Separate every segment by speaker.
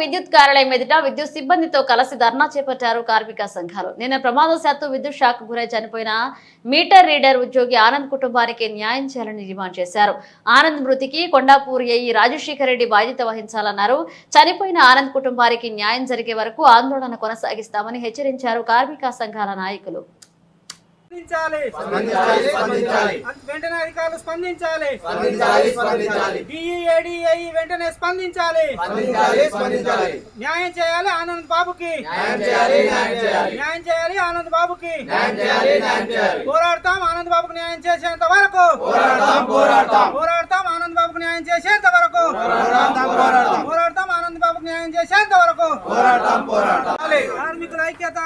Speaker 1: విద్యుత్ కార్యాలయం ఎదుట విద్యుత్ సిబ్బందితో కలిసి ధర్నా చేపట్టారు కార్మిక సంఘాలు. నిన్న ప్రమాదవశాత్తు విద్యుత్ షాక్ గురై చనిపోయిన మీటర్ రీడర్ ఉద్యోగి ఆనంద్ కుటుంబానికి న్యాయం చేయాలని డిమాండ్ చేశారు. ఆనంద్ మృతికి కొండాపూర్ ఏఈ రాజశేఖర రెడ్డి బాధ్యత వహించాలన్నారు. చనిపోయిన ఆనంద్ కుటుంబానికి న్యాయం జరిగే వరకు ఆందోళన కొనసాగిస్తామని హెచ్చరించారు కార్మిక సంఘాల నాయకులు.
Speaker 2: స్పందించాలి.
Speaker 3: స్పందించాలి స్పందించాలి.
Speaker 2: అంత వెంటనే స్పందించాలి. డిఈఏడిఐ వెంటనే న్యాయం చేయాలి ఆనంద్ బాబుకి.
Speaker 3: న్యాయం చేయాలి
Speaker 2: ఆనంద్ బాబుకి. పోరాడతాం ఆనంద్ బాబుకు న్యాయం చేసేంత వరకు.
Speaker 3: పోరాడతాం పోరాడతాం.
Speaker 2: పోరాడతాం ఆనంద్ బాబుకు న్యాయం చేసేంత వరకు.
Speaker 3: పోరాడతాం
Speaker 2: ఆనంద్ బాబుకు న్యాయం చేసేంత వరకు.
Speaker 3: పోరాడతాం పోరాడతాం.
Speaker 2: కార్మికుల ఐక్యత.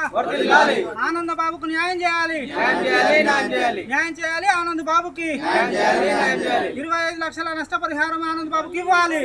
Speaker 2: ఆనంద్ బాబుకు న్యాయం చేయాలి.
Speaker 3: న్యాయం చేయాలి న్యాయం చేయాలి.
Speaker 2: న్యాయం చేయాలి ఆనంద్ బాబుకి. ఇరవై ఐదు లక్షల నష్టపరిహారం ఆనంద్ బాబుకి ఇవ్వాలి.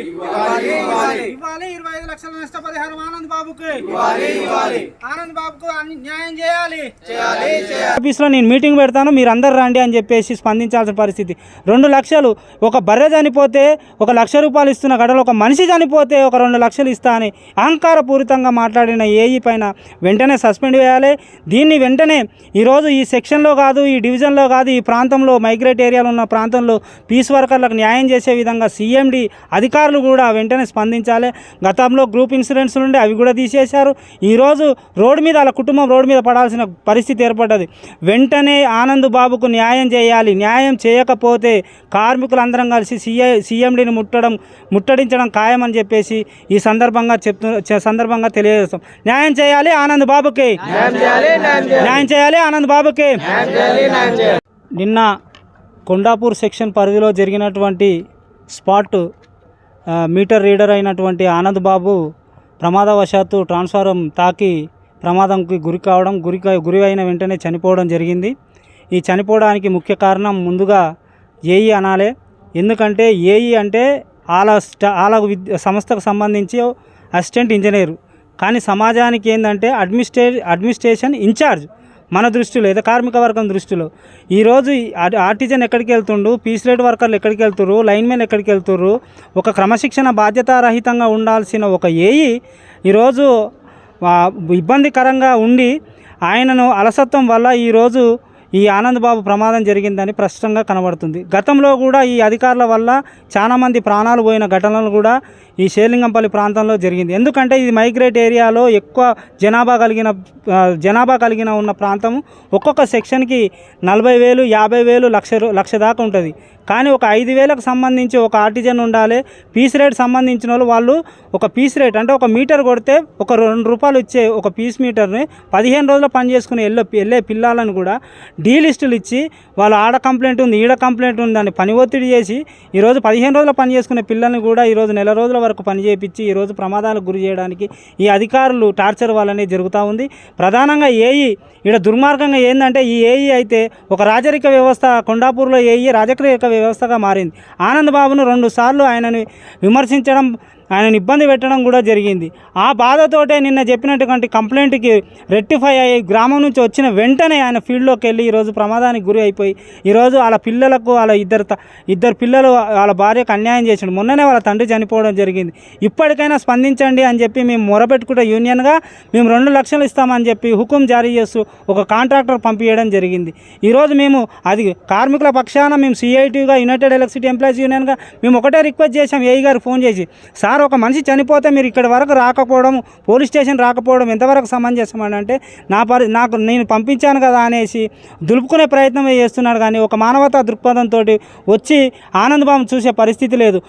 Speaker 3: ఇవ్వాలి
Speaker 2: ఇరవై ఐదు లక్షల నష్టపరిహారం ఆనంద్ బాబుకి.
Speaker 3: ఇవ్వాలి ఇవ్వాలి.
Speaker 2: ఆనంద్ బాబుకు అన్ని న్యాయం చేయాలి.
Speaker 3: చేయాలి చేయాలి.
Speaker 4: ఆఫీస్లో నేను మీటింగ్ పెడతాను మీరు అందరు రండి అని చెప్పేసి స్పందించాల్సిన పరిస్థితి. రెండు లక్షలు ఒక బర్రె చనిపోతే ఒక లక్ష రూపాయలు ఇస్తున్న గడలో ఒక మనిషి చనిపోతే ఒక రెండు లక్షలు ఇస్తా అని అహంకారపూరితంగా మాట్లాడిన ఏఈ పైన వెంటనే సస్పెండ్ చేయాలి దీన్ని వెంటనే ఈరోజు ఈ సెక్షన్లో కాదు ఈ డివిజన్లో కాదు ఈ ప్రాంతంలో మైగ్రేట్ ఏరియాలో ఉన్న ప్రాంతంలో పీస్ వర్కర్లకు న్యాయం చేసే విధంగా సీఎండి అధికారులు కూడా వెంటనే స్పందించాలి. గతంలో గ్రూప్ ఇన్సూరెన్స్ నుండి అవి కూడా తీసేశారు. ఈరోజు రోడ్డు మీద వాళ్ళ కుటుంబం రోడ్డు మీద పడాల్సిన పరిస్థితి ఏర్పడ్డది. వెంటనే ఆనంద్ బాబుకు న్యాయం చేయాలి. న్యాయం చేయకపోతే కార్మికులందరం కలిసి సీఐ సీఎండిని ముట్టడం ముట్టడించడం ఖాయమని చెప్పేసి ఈ సందర్భంగా చెప్తూ సందర్భంగా తెలియజేస్తాం. న్యాయం చేయాలి ఆనంద్ బాబుకి.
Speaker 3: న్యాయం చేయాలి
Speaker 4: ఆనంద్ బాబుకి. నిన్న కొండాపూర్ సెక్షన్ పరిధిలో జరిగినటువంటి స్పాట్ మీటర్ రీడర్ అయినటువంటి ఆనంద్ బాబు ప్రమాదవశాత్తు ట్రాన్స్ఫారం తాకి ప్రమాదంకి గురి కావడం గురి గురి అయిన వెంటనే చనిపోవడం జరిగింది. ఈ చనిపోవడానికి ముఖ్య కారణం ముందుగా ఏఈ అనాలే. ఎందుకంటే ఏఈ అంటే ఆల స్టా ఆల విద్య సంస్థకు సంబంధించి అసిస్టెంట్ ఇంజనీర్. కానీ సమాజానికి ఏంటంటే అడ్మినిస్ట్రే అడ్మినిస్ట్రేషన్ ఇన్ఛార్జ్ మన దృష్టిలో లేదా కార్మిక వర్గం దృష్టిలో. ఈరోజు ఈ ఆర్టిజన్ ఎక్కడికి వెళ్తుండు పీస్ రేట్ వర్కర్లు ఎక్కడికి వెళ్తుర్రు లైన్మెన్ ఎక్కడికి వెళ్తుర్రు ఒక క్రమశిక్షణ బాధ్యతారహితంగా ఉండాల్సిన ఒక ఏఈ ఈరోజు ఇబ్బందికరంగా ఉండి ఆయనను అలసత్వం వల్ల ఈరోజు ఈ ఆనంద్ బాబు ప్రమాదం జరిగిందని స్పష్టంగా కనబడుతుంది. గతంలో కూడా ఈ అధికారుల వల్ల చాలామంది ప్రాణాలు పోయిన ఘటనలు కూడా ఈ శేలింగంపల్లి ప్రాంతంలో జరిగింది. ఎందుకంటే ఇది మైగ్రేట్ ఏరియాలో ఎక్కువ జనాభా కలిగిన జనాభా కలిగిన ఉన్న ప్రాంతం ఒక్కొక్క సెక్షన్కి నలభై వేలు యాభై వేలు లక్ష రూ- లక్ష దాకా ఉంటుంది. కానీ ఒక ఐదు వేలకు సంబంధించి ఒక ఆర్టిజన్ ఉండాలి. పీస్ రేట్ సంబంధించిన వాళ్ళు వాళ్ళు ఒక పీస్ రేట్ అంటే ఒక మీటర్ కొడితే ఒక రెండు రూపాయలు ఇచ్చే ఒక పీస్ మీటర్ని పదిహేను రోజులు పనిచేసుకుని వెళ్ళే వెళ్ళే పిల్లలను కూడా డీ లిస్టులు ఇచ్చి వాళ్ళు ఆడ కంప్లైంట్ ఉంది ఈడ కంప్లైంట్ ఉంది అని పని ఒత్తిడి చేసి ఈరోజు పదిహేను రోజులు పని చేసుకునే పిల్లల్ని కూడా ఈరోజు నెల రోజుల వరకు పని చేయించి ఈరోజు ప్రమాదాలకు గురి చేయడానికి ఈ అధికారులు టార్చర్ వల్లనే జరుగుతూ ఉంది. ప్రధానంగా ఏఈ ఇక్కడ దుర్మార్గంగా ఏంటంటే ఈ ఏఈ అయితే ఒక రాజరిక వ్యవస్థ కొండాపూర్లో ఏఈ రాజరిక వ్యవస్థగా మారింది. ఆనంద్ బాబును రెండు సార్లు విమర్శించడం ఆయనను ఇబ్బంది పెట్టడం కూడా జరిగింది. ఆ బాధతోటే నిన్న చెప్పినటువంటి కంప్లైంట్కి రెక్టిఫై అయ్యి గ్రామం నుంచి వచ్చిన వెంటనే ఆయన ఫీల్డ్లోకి వెళ్ళి ఈరోజు ప్రమాదానికి గురి అయిపోయి ఈరోజు వాళ్ళ పిల్లలకు వాళ్ళ ఇద్దరు త- ఇద్దరు పిల్లలు వాళ్ళ భార్యకు అన్యాయం చేసిండు. మొన్ననే వాళ్ళ తండ్రి చనిపోవడం జరిగింది. ఇప్పటికైనా స్పందించండి అని చెప్పి మేము మొరపెట్టుకుంటే యూనియన్గా మేము రెండు లక్షలు ఇస్తామని చెప్పి హుకుం జారీ చేస్తూ ఒక కాంట్రాక్టర్ పంపించడం జరిగింది. ఈరోజు మేము అది కార్మికుల పక్షాన మేము సిఐటీగా యునైటెడ్ ఎలక్ట్రిసిటీ ఎంప్లాయీస్ యూనియన్గా మేము ఒకటే రిక్వెస్ట్ చేసాం ఏఈ గారు ఫోన్ చేసి సార్ ఒక మనిషి చనిపోతే మీరు ఇక్కడ వరకు రాకపోవడం పోలీస్ స్టేషన్ రాకపోవడం ఎంతవరకు సమంజసం అని అంటే నా పరి నాకు నేను పంపించాను కదా అనేసి దులుపుకునే ప్రయత్నం చేస్తున్నాడు. కానీ ఒక మానవతా దృక్పథంతో వచ్చి ఆనందబాబు చూసే పరిస్థితి లేదు.